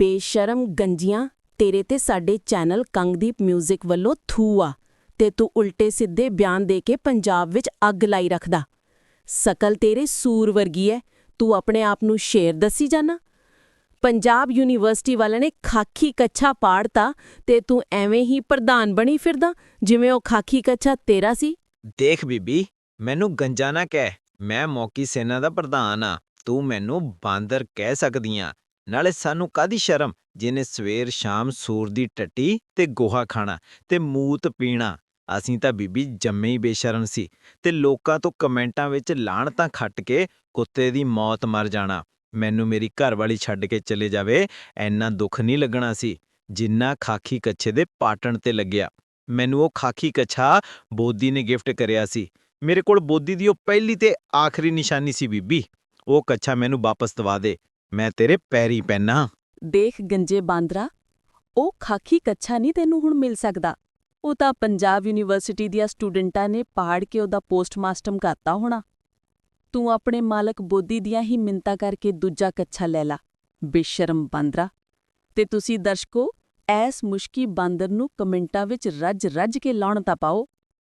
ਬੇਸ਼ਰਮ ਗੰਜੀਆਂ, ਤੇਰੇ ਤੇ ਸਾਡੇ ਚੈਨਲ ਕੰਗਦੀਪ 뮤직 ਵੱਲੋਂ ਥੂ ਆ, ਤੇ ਤੂੰ ਉਲਟੇ ਸਿੱਧੇ ਬਿਆਨ ਦੇ ਕੇ ਪੰਜਾਬ ਵਿੱਚ ਅੱਗ ਲਾਈ ਰੱਖਦਾ। ਸਕਲ ਤੇਰੇ ਸੂਰ ਵਰਗੀ ਐ, ਤੂੰ ਆਪਣੇ ਆਪ ਨੂੰ ਸ਼ੇਰ ਦੱਸੀ ਜਾਣਾ ਪੰਜਾਬ ਯੂਨੀਵਰਸਿਟੀ ਵਾਲਿਆਂ ਨੇ ਖਾਕੀ ਕੱਛਾ ਪਾੜਤਾ, ਤੇ ਤੂੰ ਐਵੇਂ ਹੀ ਪ੍ਰਧਾਨ ਬਣੀ ਫਿਰਦਾ, ਜਿਵੇਂ ਉਹ ਖਾਕੀ ਕੱਛਾ ਤੇਰਾ ਸੀ। ਦੇਖ ਬੀਬੀ, ਮੈਨੂੰ ਗੰਜਾ ਨਾ ਕਹਿ, ਮੈਂ ਮੌਕੀ ਸੈਨਾ ਦਾ ਪ੍ਰਧਾਨ ਆ, ਤੂੰ ਮੈਨੂੰ ਬਾਂਦਰ ਕਹਿ ਸਕਦੀ ਆਂ। ਨਾਲੇ ਸਾਨੂੰ ਕਾਦੀ ਸ਼ਰਮ? ਜਿਹਨੇ ਸਵੇਰ ਸ਼ਾਮ ਸੂਰ ਦੀ ਟੱਟੀ ਤੇ ਗੋਹਾ ਖਾਣਾ ਤੇ ਮੂਤ ਪੀਣਾ। ਅਸੀਂ ਤਾਂ ਬੀਬੀ ਜੰਮੇ ਹੀ ਬੇਸ਼ਰਮ ਸੀ ਤੇ ਲੋਕਾਂ ਤੋਂ ਕਮੈਂਟਾਂ ਵਿੱਚ ਲਾਣ ਤਾਂ ਖੱਟ ਕੇ ਕੁੱਤੇ ਦੀ ਮੌਤ ਮਰ ਜਾਣਾ। ਮੈਨੂੰ ਮੇਰੀ ਘਰਵਾਲੀ ਛੱਡ ਕੇ ਚਲੇ ਜਾਵੇ ਐਨਾ ਦੁੱਖ ਨਹੀਂ ਲੱਗਣਾ ਸੀ। ਜਿੰਨਾ ਖਾਕੀ ਕੱਛੇ ਦੇ ਪਾਟਣ ਤੇ ਲੱਗਿਆ। ਮੈਨੂੰ ਉਹ ਖਾਕੀ ਕੱਛਾ ਬੋਦੀ ਨੇ ਗਿਫਟ ਕਰਿਆ ਸੀ। ਮੇਰੇ ਕੋਲ ਬੋਦੀ ਦੀ ਉਹ ਪਹਿਲੀ ਤੇ ਆਖਰੀ ਨਿਸ਼ਾਨੀ ਸੀ ਬੀਬੀ। ਉਹ ਕੱਛਾ ਮੈਨੂੰ ਵਾਪਸ ਦਵਾ ਦੇ। ਮੈਂ ਤੇਰੇ ਪੈਰੀ ਪੈਣਾ ਦੇਖ ਗੰਜੇ ਬਾਂਦਰਾ, ਉਹ ਖਾਕੀ ਕੱਛਾ ਨਹੀਂ ਤੈਨੂੰ ਹੁਣ ਮਿਲ ਸਕਦਾ। ਉਹ ਤਾਂ ਪੰਜਾਬ ਯੂਨੀਵਰਸਿਟੀ ਦੀਆਂ ਸਟੂਡੈਂਟਾਂ ਨੇ ਪਾੜ ਕੇ ਉਹਦਾ ਪੋਸਟਮਾਸਟਮ ਕਰਤਾ ਹੋਣਾ। ਤੂੰ ਆਪਣੇ ਮਾਲਕ ਬੋਧੀ ਦੀਆਂ ਹੀ ਮਿੰਤਾ ਕਰਕੇ ਦੂਜਾ ਕੱਛਾ ਲੈ ਲਾ, ਬੇਸ਼ਰਮ ਬਾਂਦਰਾ। ਤੇ ਤੁਸੀਂ ਦਰਸ਼ਕੋ, ਐਸ ਮੁਸ਼ਕੀ ਬਾਂਦਰ ਨੂੰ ਕਮੈਂਟਾਂ ਵਿੱਚ ਰੱਜ-ਰੱਜ ਕੇ ਲਾਉਣ ਤਾਂ ਪਾਓ।